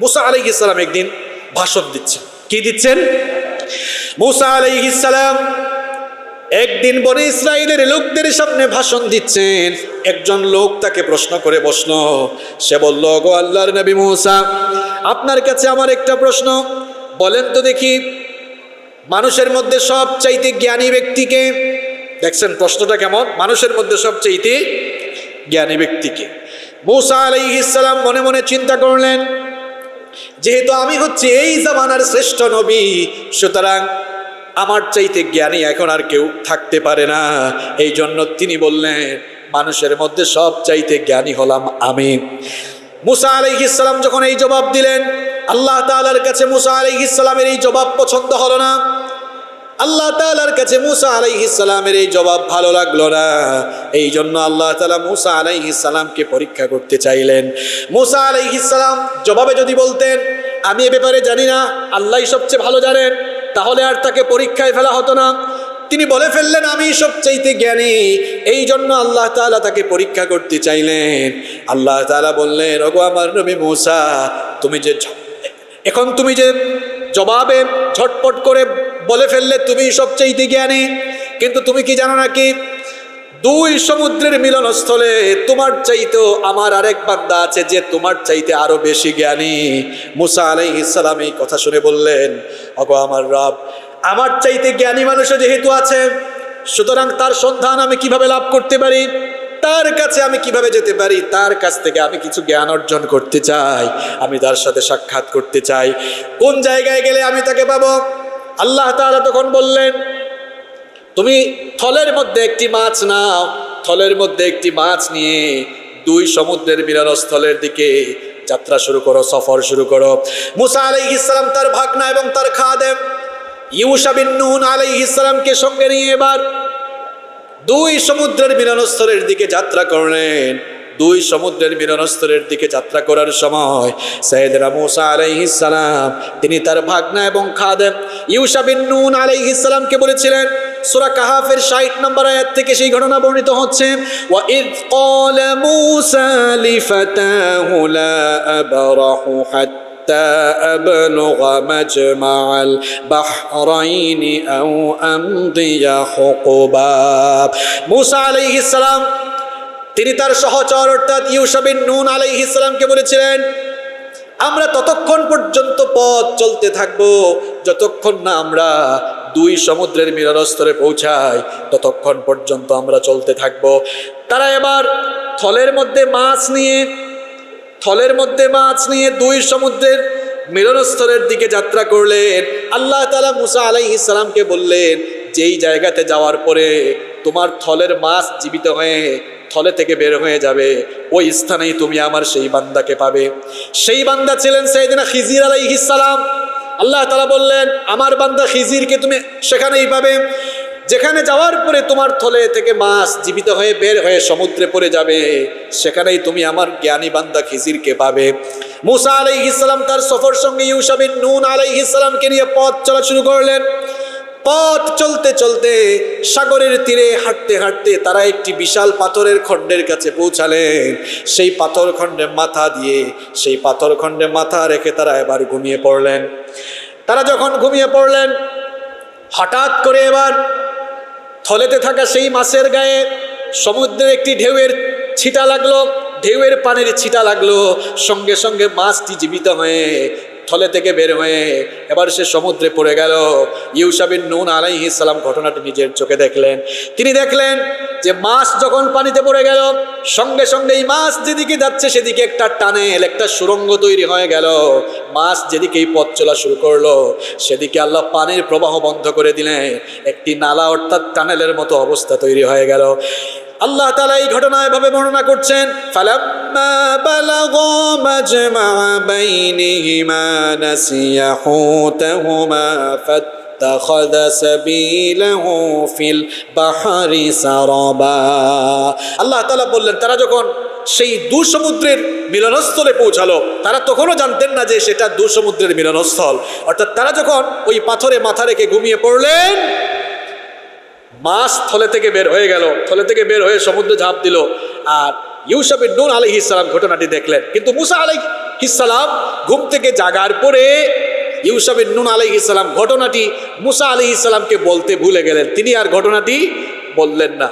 মুসা আলাই ইসলাম একদিন ভাষণ দিচ্ছেন। কি দিচ্ছেন? মুসা আলাই ইসলাম একদিন বনে ইসরায়েলের লোকদের সামনে ভাষণ দিচ্ছেন। একজন লোক তাকে প্রশ্ন করে বসল। সে বলল, গো আল্লাহর নবী মুসা, আপনার কাছে আমার একটা প্রশ্ন। বলেন তো দেখি, মানুষের মধ্যে সব চাইতে জ্ঞানী ব্যক্তিকে দেখছেন প্রশ্নটা কেমন? মানুষের মধ্যে সব চাইতে জ্ঞানী ব্যক্তিকে। মুসা আলাইহিসাল্লাম মনে মনে চিন্তা করলেন যেহেতু আমি হচ্ছে এই জামানার শ্রেষ্ঠ নবী, সুতরাং আমার চাইতে জ্ঞানী এখন আর কেউ থাকতে পারে না। এই জন্য তিনি বললেন, মানুষের মধ্যে সব চাইতে জ্ঞানী হলাম আমি। মুসা আলাইহিসাল্লাম যখন এই জবাব দিলেন, আল্লাহ তালার কাছে মুসা আলাইহিসাল্লামের এই জবাব পছন্দ হলো না। আল্লাহ তাআলার কাছে মুসা আলাইহিসালামের এই জবাব ভালো লাগল না। এই জন্য আল্লাহ তালা মুসা আলাইহিসালামকে পরীক্ষা করতে চাইলেন। মুসা আলাইহিসালাম জবাবে যদি বলতেন, আমি এ ব্যাপারে জানি না আল্লাহই সবচেয়ে ভালো জানেন, তাহলে আর তাকে পরীক্ষায় ফেলা হতো না। তিনি বলে ফেললেন, আমি সবচাইতে জ্ঞানী। এই জন্য আল্লাহ তাআলা তাকে পরীক্ষা করতে চাইলেন। আল্লাহ তাআলা বললেন, ওগো আমার নবী মুসা, তুমি যে এখন তুমি যে জবাবে ঝটপট করে বলে ফেললে তুমি সবচেয়ে জ্ঞানী কিন্তু তুমি কি জানো নাকি? দুই সমুদ্রের মিলনস্থলে তোমার চাইতেও আমার আরেক বান্দা আছে যে তোমার চাইতে আরও বেশি জ্ঞানী। মুসা আলাইহিস সালাম এই কথা শুনে বললেন, অগো আমার রব, আমার চাইতে জ্ঞানী মানুষও যেহেতু আছে, সুতরাং তার সন্ধান আমি কীভাবে লাভ করতে পারি? তার কাছে আমি কীভাবে যেতে পারি? তার কাছ থেকে আমি কিছু জ্ঞান অর্জন করতে চাই, আমি তার সাথে সাক্ষাৎ করতে চাই। কোন জায়গায় গেলে আমি তাকে পাবো? আল্লাহ তাআলা তখন বললেন, তুমি থলের মধ্যে একটি মাছ নাও, থলের মধ্যে একটি মাছ নিয়ে দুই সমুদ্রের মিলনস্থলের দিকে যাত্রা শুরু করো, সফর শুরু করো। মুসা আলাইহিস সালাম তার ভাগনা এবং তার খাদেম, ইউসা বিন নুন আলাইহিস সালামকে সঙ্গে নিয়ে এবার দুই সমুদ্রের মিলনস্থলের দিকে যাত্রা করলেন। দুই সমুদ্রের মিলনস্থলের দিকে যাত্রা করার সময় সৈয়দরা মুসা আলাইহিস সালাম তিনি তার ভাগনা এবং খাদেম ইউসা বিন নুন আলাইহিস সালামকে বলেছিলেন সূরা কাহাফের 60 নম্বর আয়াত থেকে সেই ঘটনা বর্ণিত হচ্ছে ওয়া ইদ ক্বালা মুসা লিফাতাহু লা আবরাহু হাত্তা حتى أبلغ مجمع البحرين أو أمضي حقبا موسى عليه السلام তিনি তার সহচর অর্থাৎ ইউসাবিন নুন আলাইহিস ইসলামকে বলেছিলেন, আমরা ততক্ষণ পর্যন্ত পথ চলতে থাকব। যতক্ষণ না আমরা দুই সমুদ্রের মিলনস্থলে পৌঁছাই, ততক্ষণ পর্যন্ত আমরা চলতে থাকব। তারা এবার থলের মধ্যে মাছ নিয়ে, থলের মধ্যে মাছ নিয়ে দুই সমুদ্রের মিলনস্থলের দিকে যাত্রা করলেন। আল্লাহ তালা মুসা আলাইহিস সালামকে বললেন, যেই জায়গাতে যাওয়ার পরে তোমার থলের মাছ জীবিত হয়ে থলে থেকে বের হয়ে যাবে। ওই স্থানেই তুমি আমার সেই বান্দাকে পাবে। সেই বান্দা ছিলেন সেইদিনা খিজির আলাইহিস সালাম। আল্লাহ তালা বললেন, আমার বান্দা খিজিরকে তুমি সেখানেই পাবে। যেখানে যাওয়ার পরে তোমার থলে থেকে মাছ জীবিত হয়ে বের হয়ে সমুদ্রে পড়ে যাবে। সেখানেই তুমি আমার জ্ঞানী বান্দা খিজিরকে পাবে। মুসা আলাই ইসলাম তার সফর সঙ্গে ইউসাবিন নুন আলাই ইসলামকে নিয়ে পথ চলা শুরু করলেন। পথ চলতে চলতে সাগরের তীরে হাঁটতে হাঁটতে তারা একটি বিশাল পাথরের খণ্ডের কাছে পৌঁছালেন। সেই পাথর খণ্ডে মাথা দিয়ে, সেই পাথর খণ্ডে মাথা রেখে তারা এবার ঘুমিয়ে পড়লেন। তারা যখন ঘুমিয়ে পড়লেন, হঠাৎ করে এবার থলেতে থাকা সেই মাছের গায়ে সমুদ্রের একটি ঢেউয়ের ছিটা লাগল, ঢেউয়ের পানির ছিটা লাগল। সঙ্গে সঙ্গে মাছটি জীবিত হয়ে থলে থেকে বের হয়ে এবার সে সমুদ্রে পড়ে গেল। ইউসাবিন নুন আলাইহি ইসলাম ঘটনাটি নিজের চোখে দেখলেন। তিনি দেখলেন যে মাছ যখন পানিতে পড়ে গেল, সঙ্গে সঙ্গে এই মাছ যেদিকে যাচ্ছে সেদিকে একটা টানেল, একটা সুরঙ্গ তৈরি হয়ে গেল। মাছ যেদিকেই পথ চলা শুরু করল, সেদিকে আল্লাহ পানির প্রবাহ বন্ধ করে দিলেন। একটি নালা অর্থাৎ টানেলের মতো অবস্থা তৈরি হয়ে গেল। আল্লাহ তালা এই ঘটনা এভাবে বর্ণনা করছেন ফালাম্মা বালাগা মাজমা বাইনিহিমা নাসিয়া হুতাহুমা فاتخذ سبيله في البحر سربا আল্লাহ তাআলা বললেন তারা যখন সেই দু সমুদ্রের মিলনস্থলে পৌঁছালো তারা তখনও জানতেন না যে সেটা দু সমুদ্রের মিলনস্থল অর্থাৎ তারা যখন ওই পাথরে মাথা রেখে ঘুমিয়ে পড়লেন মাছ থলে থেকে বের হয়ে গেল। থলে থেকে বের হয়ে সমুদ্রে ঝাঁপ দিল। আর ইউসুফের নুন আলহি ইসলাম ঘটনাটি দেখলেন। কিন্তু মুসা আলাই ইসালাম ঘুম থেকে জাগার পরে ইউসাফের নুন আলহ ইসলাম ঘটনাটি মুসা আলহ ইসলামকে বলতে ভুলে গেলেন। তিনি আর ঘটনাটি বললেন না।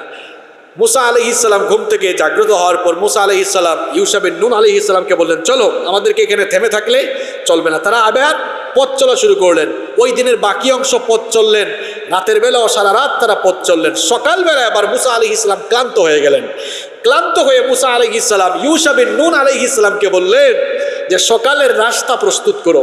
মুসা আলহ ইসলাম ঘুম থেকে জাগ্রত হওয়ার পর মুসা আলহ ইসলাম ইউসাফের নুন আলহ ইসলামকে বললেন, চলো, আমাদেরকে এখানে থেমে থাকলে চলবে না। তারা আবার পথ চলা শুরু করলেন। ওই দিনের বাকি অংশ পথ চললেন। রাতের বেলাও সারা রাত তারা পথ চললেন। সকালবেলায় আবার মুসা আলহ ইসলাম ক্লান্ত হয়ে গেলেন। ক্লান্ত হয়ে মুসা আলহ ইসলাম ইউসাবিন নুন আলহ ইসলামকে বললেন যে, সকালের রাস্তা প্রস্তুত করো।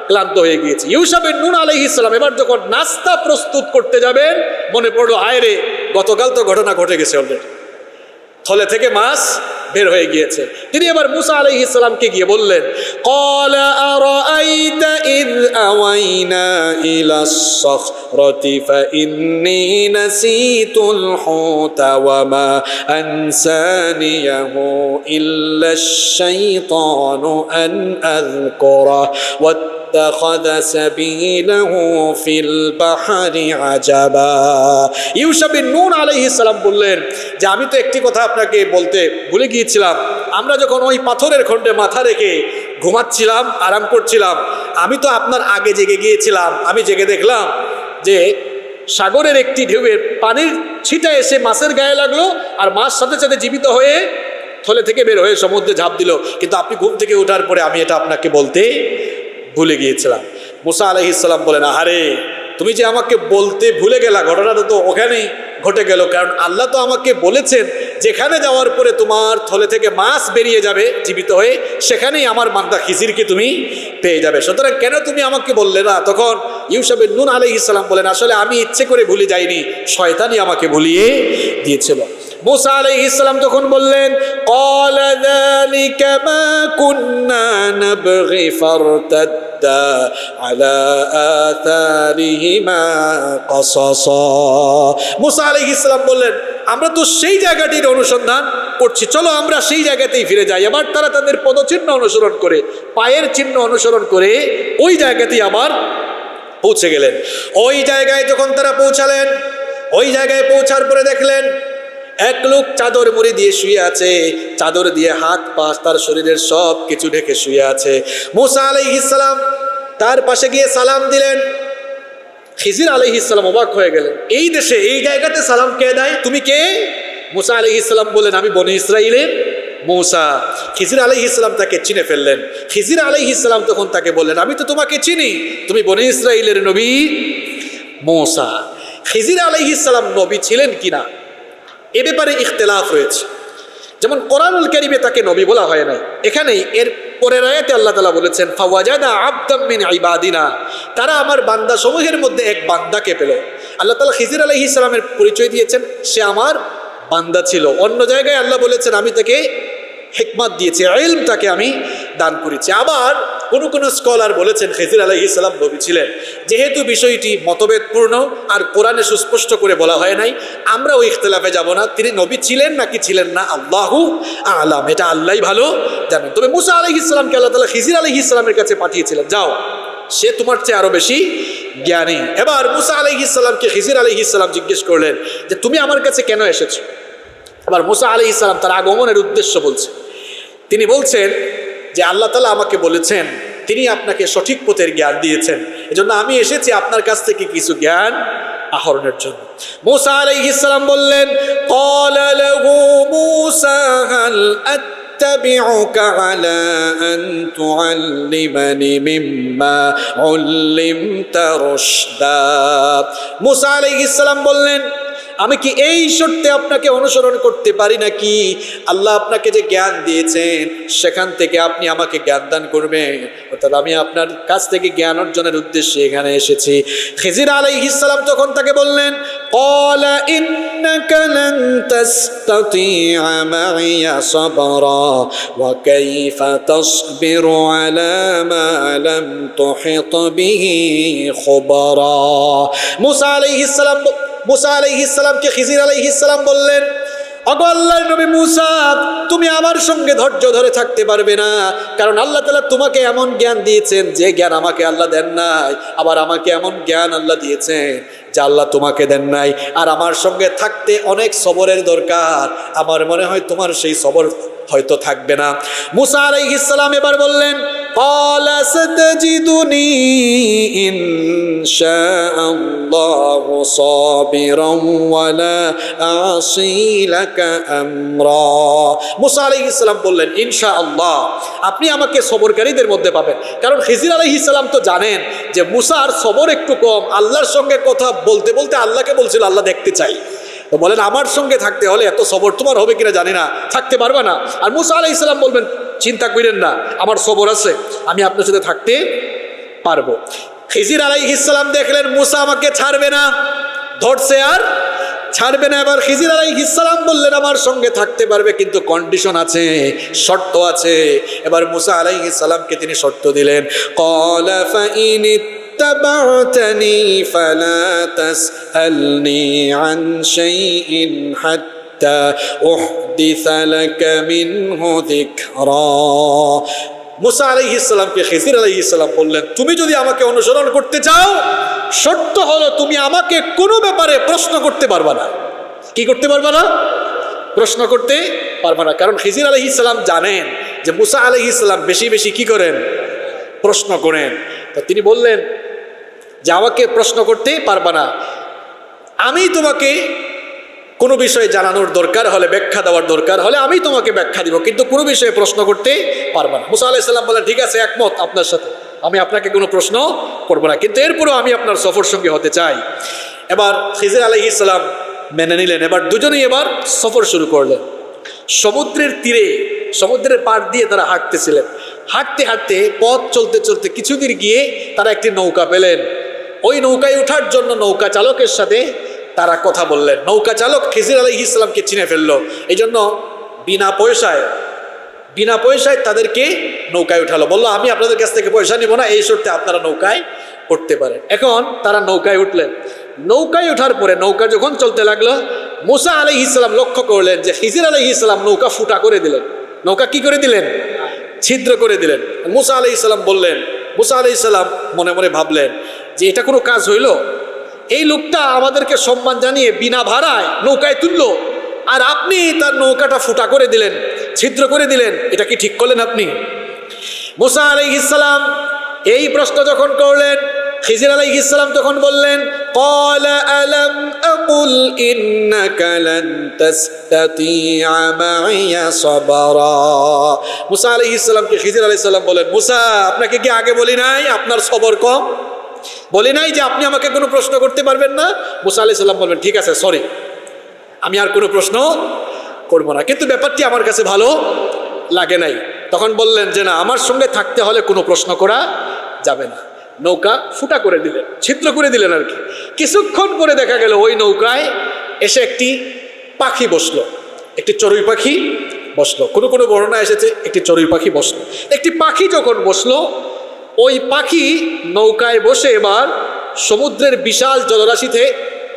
ক্লান্ত হয়ে গিয়েছে। ইউসাফের নুন আলহ ইসলাম এবার যখন নাস্তা প্রস্তুত করতে যাবেন, মনে পড়ল, আয়রে, গতকাল তো ঘটনা ঘটে গেছে অলরেডি থলে থেকে মাছ বের হয়ে গিয়েছে তিনি এবার মুসা আলহ ইসলামকে গিয়ে বললেন قال أرأيت إذ أوينا إلى الصخرة فإني نسيت الحوت وما أنسانيه إلا الشيطان أن أذكره واتخذ سبيله في البحر عجبا ইউসাফ বিন নুন আলাইহিস সালাম বললেন যে আমি তো একটি কথা আপনাকে বলতে ভুলে গিয়েছিলাম আমরা যখন ওই পাথরের খণ্ডে মাথা রেখে ঘুমাচ্ছিলাম, আরাম করছিলাম, আমি তো আপনার আগে জেগে গিয়েছিলাম, আমি জেগে দেখলাম যে সাগরের একটি ঢেউয়ের পানির ছিটা এসে মাছের গায়ে লাগল আর মাছ সাথে সাথে জীবিত হয়ে থলে থেকে বের হয়ে সমুদ্রে ঝাঁপ দিল। কিন্তু আপনি ঘুম থেকে ওঠার পরে আমি এটা আপনাকে বলতে ভুলে গিয়েছিলাম। মুসা আলহিসাল্লাম বলেন, আহারে, তুমি যে আমাকে বলতে ভুলে গেলা, ঘটনাটা তো ওখানেই ঘটে গেল। কারণ আল্লাহ তো আমাকে বলেছেন যেখানে যাওয়ার পরে তোমার থলে থেকে মাছ বেরিয়ে যাবে জীবিত হয়ে সেখানেই আমার মান্দা খিজিরকে তুমি পেয়ে যাবে সুতরাং কেন তুমি আমাকে বললে না তখন ইউসাফের নুন আলহ ইসলাম বলেন আসলে আমি ইচ্ছে করে ভুলে যাইনি শয়তানি আমাকে ভুলিয়ে দিয়েছিল মুসা আলহ ইসলাম তখন বললেন قال ذلك ما كنا نبغي فارتدا على آثارهما قصصا মুসা আলহ ইসলাম বললেন আমরা তো সেই জায়গাটির অনুসন্ধান করছি। চলো আমরা সেই জায়গাতেই ফিরে যাই। আবার তারা তাদের পদচিহ্ন অনুসরণ করে, পায়ের চিহ্ন অনুসরণ করে ওই জায়গাতেই আবার পৌঁছে গেলেন। ওই জায়গায় যখন তারা পৌঁছালেন, ওই জায়গায় পৌঁছার পরে দেখলেন, এক লোক চাদর মুড়ি দিয়ে শুয়ে আছে। চাদর দিয়ে হাত পাশ তার শরীরের সব কিছু ঢেকে শুয়ে আছে। মুসা আলাইহিসালাম তার পাশে গিয়ে সালাম দিলেন। খিজির আলহিসাল্লাম অবাক হয়ে গেলেন। এই দেশে, এই জায়গাতে সালাম কে দেয়? তুমি কে? মুসা আলহিসাল্লাম বললেন, আমি বনি ইসরাইলের মৌসা। খিজির আলহ ইসলাম তাকে চিনে ফেললেন। খিজির আলহ ইসলাম তখন তাকে বললেন, আমি তো তোমাকে চিনি। তুমি বনি ইসরাইলের নবী মৌসা। খিজির আলহ ইসলাম নবী ছিলেন কিনা? এ ব্যাপারে ইখতলাফ রয়েছে। যেমন কোরআনুল কারিমে তাকে নবী বলা হয় নাই। এখানেই এর পরের আয়াতে আল্লাহ তালা বলেছেন, ফাওয়াজাদা আবদাম্মিন ইবাদিনা। তারা আমার বান্দা সমূহের মধ্যে এক বান্দাকে পেল। আল্লাহ তালা খিজির আলহি ইসলামের পরিচয় দিয়েছেন, সে আমার বান্দা ছিল। অন্য জায়গায় আল্লাহ বলেছেন, আমি তাকে হেকমাত দিয়েছি এলম তাকে আমি দান করেছি। আবার কোনো কোনো স্কলার বলেছেন খেজির আলহ ইসলাম নবী ছিলেন। যেহেতু বিষয়টি মতভেদপূর্ণ আর কোরআনে সুস্পষ্ট করে বলা হয় নাই, আমরা ওই ইখতলাফে যাব না। তিনি নবী ছিলেন নাকি ছিলেন না? আল্লাহু আলাম। এটা আল্লাহ ভালো জানেন। তবে মুসা আলহ ইসলামকে আল্লাহ তালা খিজির আলহ ইসলামের কাছে পাঠিয়েছিলেন। যাও, সে তোমার চেয়ে আরও বেশি জ্ঞানী। এবার মুসা আলহ ইসলামকে খিজির আলহ ইসলাম জিজ্ঞেস করলেন যে, তুমি আমার কাছে কেন এসেছ? আবার মুসা আলি ইসলাম তার আগমনের উদ্দেশ্য বলছে। তিনি বলছেন যে আল্লাহ তালা আমাকে বলেছেন তিনি আপনাকে সঠিক পথের জ্ঞান দিয়েছেন এজন্য আমি এসেছি আপনার কাছ থেকে কিছু জ্ঞান আহরণের জন্য মুসা আলাই ইসলাম বললেন قال له موسى هل أتبعك على أن تعلمني مما علمت رشدا মুসা আলাইহিস সালাম বললেন আমি কি এই শর্তে আপনাকে অনুসরণ করতে পারি নাকি আল্লাহ আপনাকে যে জ্ঞান দিয়েছেন সেখান থেকে আপনি আমাকে জ্ঞান দান করবেন অর্থাৎ আমি আপনার কাছ থেকে জ্ঞান অর্জনের উদ্দেশ্যে এখানে এসেছি খেজির আলাইহিসালাম তখন তাকে বললেন قال إنك لن تستطيع معي صبرا وكيف تصبر على ما لم تحط به خبرا موسى عليه السلام মুসা আলাইহিসসালামকে খিজির আলাইহিসসালাম বললেন, অগো আল্লাহর নবী মুসা, তুমি আমার সঙ্গে ধৈর্য ধরে থাকতে পারবে না। কারণ আল্লাহ তাআলা তোমাকে এমন জ্ঞান দিয়েছেন, যে জ্ঞান আমাকে আল্লাহ দেন নাই। আবার আমাকে এমন জ্ঞান আল্লাহ দিয়েছেন, যা আল্লাহ তোমাকে দেন নাই। আর আমার সঙ্গে থাকতে অনেক সবরের দরকার। আমার মনে হয় তোমার সেই সবর হয়তো থাকবে না। মুসা আলাইহিস সালাম এবার বললেন قال ستجدني إن شاء الله صابرا ولا أعصي لك أمرا মুসা আলাইহিস সালাম বললেন ইনশাআল্লাহ আপনি আমাকে সবরকারীদের মধ্যে পাবেন কারণ খিজির আলাইহিস সালাম তো জানেন যে মুসার সবর একটু কম আল্লাহর সঙ্গে কথা বলতে বলতে আল্লাহকে বলছিল আল্লাহ দেখতে চাই তো বলেন আমার সঙ্গে থাকতে হলে এত সবর তোমার হবে কিনা জানি না থাকতে পারবে না আর মুসা আলাই ইসলাম বলবেন চিন্তা করেন না আমার সবর আছে আমি আপনার সাথে থাকতে পারবো খিজির আলাই ইসলাম দেখলেন মুসা আমাকে ছাড়বে না ধরছে আর ছাড়বে না এবার খিজির আলাই ইসলাম বললেন আমার সঙ্গে থাকতে পারবে কিন্তু কন্ডিশন আছে শর্ত আছে এবার মুসা আলাই ইসলামকে তিনি শর্ত দিলেন কলা ফাইন اتبعتني فلا تسألني عن شيء حتى أحدث لك منه ذكرا মুসা আলাইহি ইসলামকে খিজির আলাইহি ইসলাম বললেন তুমি যদি আমাকে অনুসরণ করতে চাও শর্ত হলো তুমি আমাকে কোনো ব্যাপারে প্রশ্ন করতে পারবা না কি করতে পারবা না প্রশ্ন করতে পারবা না কারণ খিজির আলহি ইসলাম জানেন যে মুসা আলহি ইসলাম বেশি বেশি কি করেন প্রশ্ন করেন তো তিনি বললেন যে আমাকে প্রশ্ন করতে পারবা না আমি তোমাকে কোনো বিষয়ে জানানোর দরকার হলে, ব্যাখ্যা দেওয়ার দরকার হলে আমি তোমাকে ব্যাখ্যা দিব, কিন্তু কোনো বিষয়ে প্রশ্ন করতে পারবা না। মুসা আলাইসাল্লাম বলেন, ঠিক আছে, একমত আপনার সাথে। আমি আপনাকে কোনো প্রশ্ন করব না। কিন্তু এরপরেও আমি আপনার সফর সঙ্গে হতে চাই। এবার খিজির আলহি ইসলাম মেনে নিলেন। এবার দুজনেই এবার সফর শুরু করলেন। সমুদ্রের তীরে, সমুদ্রের পাড় দিয়ে তারা হাঁটতেছিলেন। হাঁটতে হাঁটতে, পথ চলতে চলতে কিছুদিন গিয়ে তারা একটি নৌকা পেলেন। ওই নৌকায় ওঠার জন্য নৌকা চালকের সাথে তারা কথা বললেন। নৌকা চালক খিজির আলহ ইসলামকে চিনে ফেলল। এই জন্য বিনা পয়সায় বিনা পয়সায় তাদেরকে নৌকায় উঠালো। বলল, আমি আপনাদের কাছ থেকে পয়সা নিব না, এই শর্তে আপনারা নৌকায় উঠতে পারেন। এখন তারা নৌকায় উঠলেন। নৌকায় ওঠার পরে নৌকা যখন চলতে লাগল, মুসা আলহ ইসলাম লক্ষ্য করলেন যে খিজির আলহ ইসলাম নৌকা ফুটা করে দিলেন। নৌকা কি করে দিলেন? ছিদ্র করে দিলেন। মুসা আলহ ইসলাম বললেন, মুসা আলহ ইসলাম মনে মনে ভাবলেন যে এটা কোনো কাজ হইল? এই লোকটা আমাদেরকে সম্মান জানিয়ে বিনা ভাড়ায় নৌকায় তুললো। আর আপনি তার নৌকাটা ফুটা করে দিলেন, ছিদ্র করে দিলেন, এটা কি ঠিক করলেন আপনি? মুসা আলাই ইসলাম এই প্রশ্ন যখন করলেন, খিজির আলাই ইসলাম তখন বললেন মুসা আলাই ইসলামকে খিজির আলাই ইসলাম বলেন, মুসা, আপনাকে কি আগে বলি নাই? আপনার সবর কম? বলি নাই যে আপনি আমাকে কোনো প্রশ্ন করতে পারবেন না। মুসা আলাইহিস সালাম বলবেন, ঠিক আছে সরি আমি আর কোনো প্রশ্ন করব না। কিন্তু ব্যাপারটি আমার কাছে ভালো লাগে নাই। তখন বললেন যে, না, আমার সঙ্গে থাকতে হলে কোনো প্রশ্ন করা যাবে না। নৌকা ফুটা করে দিলেন, ছিদ্র করে দিলেন আর কি। কিছুক্ষণ পরে দেখা গেল, ওই নৌকায় এসে একটি পাখি বসল। একটি চড়ুই পাখি বসল। কোনো কোনো বর্ণনা এসেছে, একটি চড়ুই পাখি বসল। একটি পাখি যখন বসল ওই পাখি নৌকায় বসে এবার সমুদ্রের বিশাল জলরাশিতে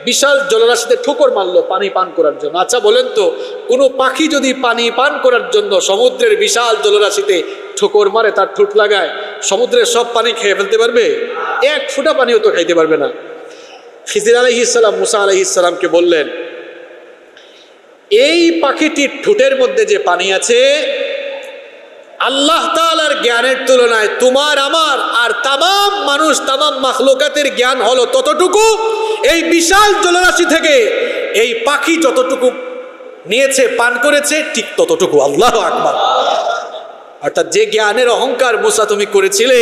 বিশাল জলরাশিতে ঠোকর মারলো পানি পান করার জন্য। আচ্ছা বলেন তো, কোনো পাখি যদি পানি পান করার জন্য সমুদ্রের বিশাল জলরাশিতে ঠোকর মারে, তার ঠোঁট লাগায়, সমুদ্রের সব পানি খেয়ে ফেলতে পারবে? এক ফুটা পানিও তো খাইতে পারবে না। খিজির আলহ ইসলাম মুসা আলহ ইসলামকে বললেন, এই পাখিটির ঠোঁটের মধ্যে যে পানি আছে আল্লাহ তালার জ্ঞানের তুলনায় তোমার, আমার আর তামাম মানুষ, তামাম মাখলোকাতের জ্ঞান হলো ততটুকু। এই বিশাল জলরাশি থেকে এই পাখি যতটুকু নিয়েছে, পান করেছে, ঠিক ততটুকু। আল্লাহ আকবার। অর্থাৎ যে জ্ঞানের অহংকার মুসা তুমি করেছিলে,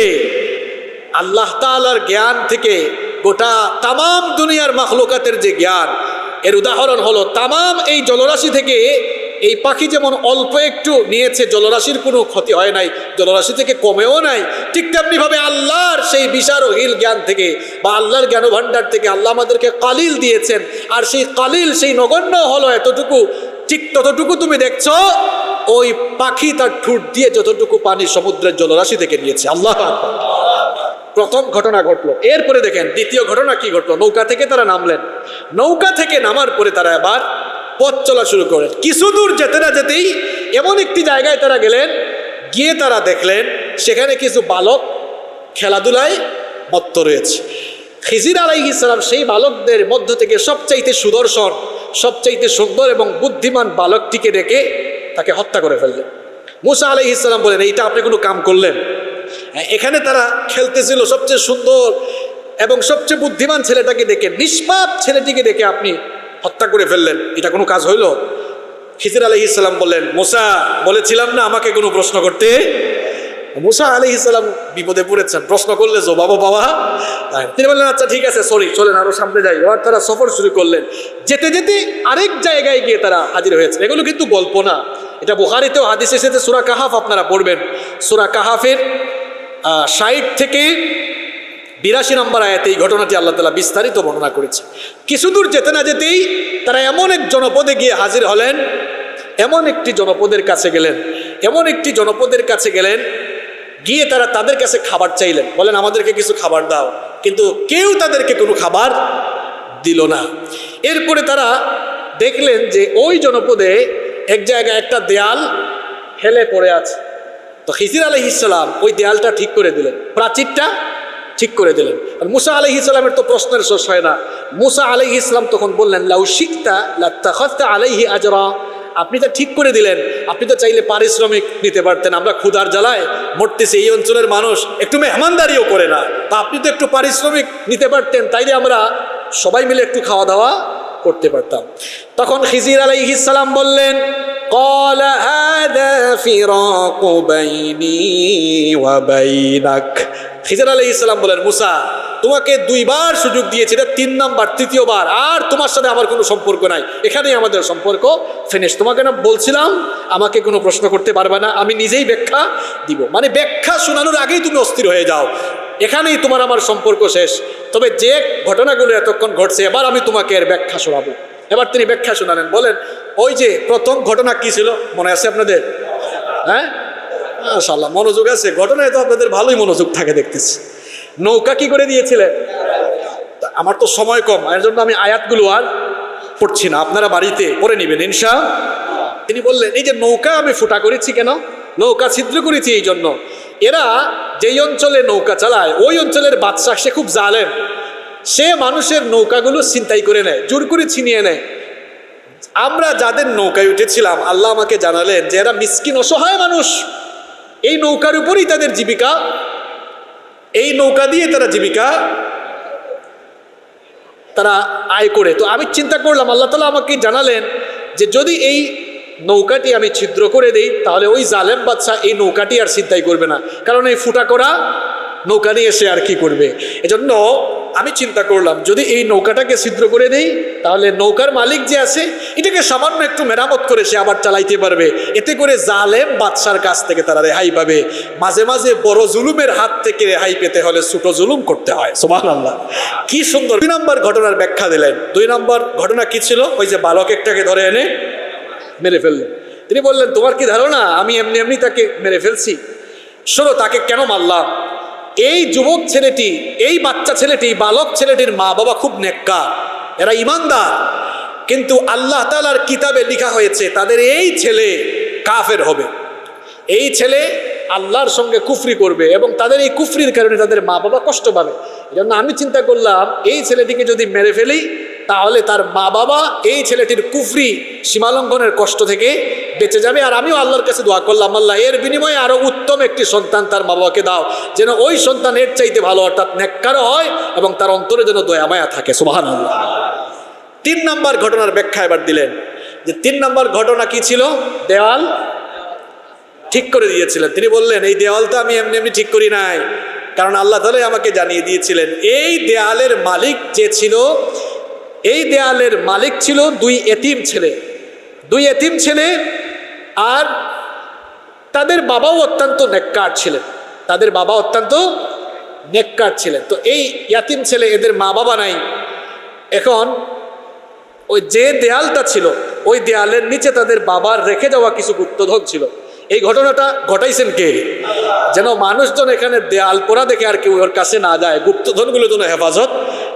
আল্লাহ তালার জ্ঞান থেকে গোটা তামাম দুনিয়ার মাখলোকাতের যে জ্ঞান, এর উদাহরণ হলো তামাম এই জলরাশি থেকে এই পাখি যেমন অল্প একটু নিয়েছে, জলরাশির কোনো ক্ষতি হয় নাই, জলরাশি থেকে কমেও নাই, ঠিক তেমনিভাবে আল্লাহর সেই বিশারহীল জ্ঞান থেকে বা আল্লাহর জ্ঞান ভাণ্ডার থেকে আল্লাহ আমাদেরকে কালিল দিয়েছেন। আর সেই কালিল, সেই নগণ্য হলো এতটুকু, ঠিক ততটুকু তুমি দেখছ, ওই পাখি তার ঠুট দিয়ে যতটুকু পানি সমুদ্রের জলরাশি থেকে নিয়েছে। আল্লাহ প্রথম ঘটনা ঘটলো। এরপরে দেখেন, দ্বিতীয় ঘটনা কি ঘটলো? নৌকা থেকে তারা নামলেন। নৌকা থেকে নামার পরে তারা এবার পথ চলা শুরু করেন কিছু দূর যেতে না যেতেই এমন একটি জায়গায় তারা গেলেন গিয়ে তারা দেখলেন সেখানে কিছু বালক খেলাধুলায় মত্ত রয়েছে। খিজির আলাইহিসালাম সেই বালকদের মধ্য থেকে সবচাইতে সুদর্শন সবচাইতে সুন্দর এবং বুদ্ধিমান বালকটিকে ডেকে তাকে হত্যা করে ফেললেন। মুসা আলাইহিসাল্লাম বলেন এইটা আপনি কোনো কাম করলেন? হ্যাঁ, এখানে তারা খেলতেছিল সবচেয়ে সুন্দর এবং সবচেয়ে বুদ্ধিমান ছেলেটাকে ডেকে নিষ্পাপ ছেলেটিকে ডেকে আপনি হত্যা করে ফেললেন। এটা কোনো কাজ হইল? খিজির আলহি ইসলাম বললেন, মোসা, বলেছিলাম না আমাকে কোনো প্রশ্ন করতে? মুসা আলি ইসলাম বিপদে পড়েছেন। প্রশ্ন করলে জো বাবা তিনি বললেন আচ্ছা ঠিক আছে সরি চলেন আরও সামনে যাই। এবার তারা সফর শুরু করলেন। যেতে যেতে আরেক জায়গায় গিয়ে তারা হাজির হয়েছে এগুলো কিন্তু গল্প না। এটা বুহারিতেও হাদিস এসেছে, সুরা কাহাফ আপনারা পড়বেন। সুরা কাহাফের সাইড থেকে বিরাশি নম্বর আয়াতে এই ঘটনাটি আল্লাহ তালা বিস্তারিত বর্ণনা করেছে। কিছু দূর যেতে না যেতেই তারা এমন এক জনপদে গিয়ে হাজির হলেন, এমন একটি জনপদের কাছে গেলেন, এমন একটি জনপদের কাছে গেলেন, গিয়ে তারা তাদের কাছে খাবার চাইলেন। বলেন, আমাদেরকে কিছু খাবার দাও। কিন্তু কেউ তাদেরকে কোনো খাবার দিল না। এরপরে তারা দেখলেন যে ওই জনপদে এক জায়গায় একটা দেয়াল হেলে পড়ে আছে। তো খিজির আলহ ইসলাম ওই দেয়ালটা ঠিক করে দিলেন। প্রাচীরটা ঠিক করে দিলেন আর মুসা আলহ ইসলামের তো প্রশ্নের শেষ হয় না মুসা আলহ ইসলাম তখন বললেন লাউ শিখতা লাত্তা আলাইহি আজরা আপনি তো ঠিক করে দিলেন আপনি তো চাইলে পারিশ্রমিক নিতে পারতেন আমরা ক্ষুধার জ্বালায় মরতেছি এই অঞ্চলের মানুষ একটু মেহমানদারিও করে না তা আপনি তো একটু পারিশ্রমিক নিতে পারতেন তাইলে আমরা সবাই মিলে একটু খাওয়া দাওয়া করতে পারতাম তখন খিজির আলাইহিস সালাম বললেন قال هذا فراق بيني وبينك খিজির আলাই ইসলাম বলেন, মুসা, তোমাকে দুইবার সুযোগ দিয়েছি, এটা তিন নাম্বার, তৃতীয়বার, আর তোমার সাথে আমার কোনো সম্পর্ক নাই। এখানেই আমাদের সম্পর্ক ফিনিশ তোমাকে না বলছিলাম, আমাকে কোনো প্রশ্ন করতে পারবে না, আমি নিজেই ব্যাখ্যা দিব। মানে ব্যাখ্যা শোনানোর আগেই তুমি অস্থির হয়ে যাও। এখানেই তোমার আমার সম্পর্ক শেষ। তবে যে ঘটনাগুলো এতক্ষণ ঘটছে, এবার আমি তোমাকে এর ব্যাখ্যা শোনাবো। এবার তিনি ব্যাখ্যা শোনালেন, বলেন, ওই যে প্রথম ঘটনা কি ছিল? মনে আছে আপনাদের? হ্যাঁ? মাশাল্লাহ মনোযোগ আছে। ঘটনায় তো আপনাদের ভালোই মনোযোগ থাকে দেখতেছি। নৌকা কি করে দিয়েছিলেন আমার তো সময় কম, এর জন্য আমি আয়াতগুলো আর পড়ছি না। আপনারা বাড়িতে পড়ে নেবেন ইনশা তিনি বললেন, এই যে নৌকা আমি ফুটা করেছি কেন? নৌকা ছিদ্র করেছি এই জন্য। এরা যেই অঞ্চলে নৌকা চালায়, ওই অঞ্চলের বাদশাহ সে খুব জালেম। সে মানুষের নৌকাগুলো ছিনতাই করে নেয়, জোর করে ছিনিয়ে নেয়। আমরা যাদের নৌকায় উঠেছিলাম, আল্লাহ আমাকে জানালেন যে এরা মিসকিন, অসহায় মানুষ। এই নৌকার উপরেই তাদের জীবিকা। এই নৌকা দিয়ে তারা জীবিকা তারা আয় করে। তো আমি চিন্তা করলাম, আল্লাহ তালা আমাকে জানালেন যে যদি এই নৌকাটি আমি ছিদ্র করে দেই, তাহলে ওই জালেম বাচ্চা এই নৌকাটি আর চিন্তাই করবে না। কারণ এই ফুটা করা নৌকা নিয়ে সে আর কি করবে? এজন্য আমি চিন্তা করলাম, যদি এই নৌকাটাকে ছিদ্র করে দেই, তাহলে নৌকার মালিক যে আছে, এটাকে সামান্য একটু মেরামত করে সে আবার চালাইতে পারবে। এতে করে জালেম বাদশার কাছ থেকে তারা রেহাই পাবে। মাঝে মাঝে বড় জুলুমের হাত থেকে রেহাই পেতে হলে ছোট জুলুম করতে হয়। সোমান আল্লাহ কি সুন্দর। দুই নম্বর ঘটনার ব্যাখ্যা দিলেন। দুই নম্বর ঘটনা কি ছিল? ওই যে বালক একটাকে ধরে এনে মেরে ফেললেন তিনি বললেন, তোমার কি ধারণা? আমি এমনি এমনি তাকে মেরে ফেলছি। শোনো, তাকে কেন মারলাম? এই যুবক ছেলেটি, এই বাচ্চা ছেলেটি, বালক ছেলেটির মা বাবা খুব নেককা এরা ইমানদার। কিন্তু আল্লাহ তালার কিতাবে লিখা হয়েছে, তাদের এই ছেলে কাফের হবে। এই ছেলে আল্লাহর সঙ্গে কুফরি করবে এবং তাদের এই কুফরির কারণে তাদের মা বাবা কষ্ট পাবে। এই আমি চিন্তা করলাম, এই ছেলেটিকে যদি মেরে ফেলি তাহলে তার মা বাবা এই ছেলেটির কুফরি সীমালঙ্ঘনের কষ্ট থেকে বেঁচে যাবে। আর আমিও আল্লাহর কাছে দোয়া করলাম, আল্লাহ, এর বিনিময়ে আরও উত্তম একটি সন্তান তার মা বাবাকে দাও, যেন ওই সন্তান এর চাইতে ভালো, অর্থাৎ নেককারও হয় এবং তার অন্তরে যেন দয়া মায়া থাকে। সুবাহান আল্লাহ তিন নম্বর ঘটনার ব্যাখ্যা এবার দিলেন যে তিন নম্বর ঘটনা কি ছিল? দেওয়াল ঠিক করে দিয়েছিলেন। তিনি বললেন, এই দেওয়াল তো আমি এমনি এমনি ঠিক করি নাই। কারণ আল্লাহ তালাই আমাকে জানিয়ে দিয়েছিলেন, এই দেয়ালের মালিক যে ছিল এই দেয়ালের মালিক ছিল দুই এতিম ছেলে। দুই এতিম ছেলে আর তাদের বাবাও অত্যন্ত নেককার ছিলেন। তাদের বাবা অত্যন্ত নেককার ছিলেন। তো এই ইয়াতিম ছেলে এদের মা বাবা নাই। এখন ওই যে দেয়ালটা ছিল, ওই দেয়ালের নিচে তাদের বাবার রেখে যাওয়া কিছু গুপ্তধন ছিল। এই ঘটনাটা ঘটাইছেন কে? যেন মানুষজন এখানে দেয়াল পোড়া দেখে আর কেউ ওর কাছে না যায়। গুপ্তধনগুলো যেন হেফাজত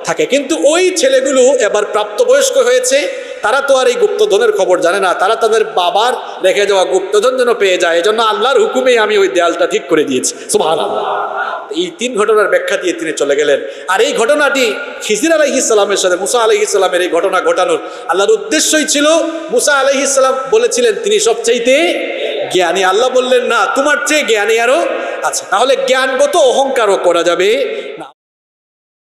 থাকে। কিন্তু ওই ছেলেগুলো এবার প্রাপ্তবয়স্ক হয়েছে, তারা তো আর এই গুপ্তধনের খবর জানে না। তারা তাদের বাবার রেখে যাওয়া গুপ্তধন যেন পেয়ে যায়, এজন্য আল্লাহর হুকুমে আমি ওই দেয়ালটা ঠিক করে দিয়েছি। সুবহানাল্লাহ। এই তিন ঘটনার ব্যাখ্যা দিয়ে তিনি চলে গেলেন। আর এই ঘটনাটি খিজির আলহি ইসলামের সাথে, মুসা আলহি ইসলামের এই ঘটনা ঘটানোর আল্লাহর উদ্দেশ্যই ছিল। মুসা আলহি ইসলাম বলেছিলেন, তিনি সবচাইতে জ্ঞানী। আল্লাহ বললেন, না, তোমার চেয়ে জ্ঞানী আরও আচ্ছা তাহলে জ্ঞানগত অহংকারও করা যাবে।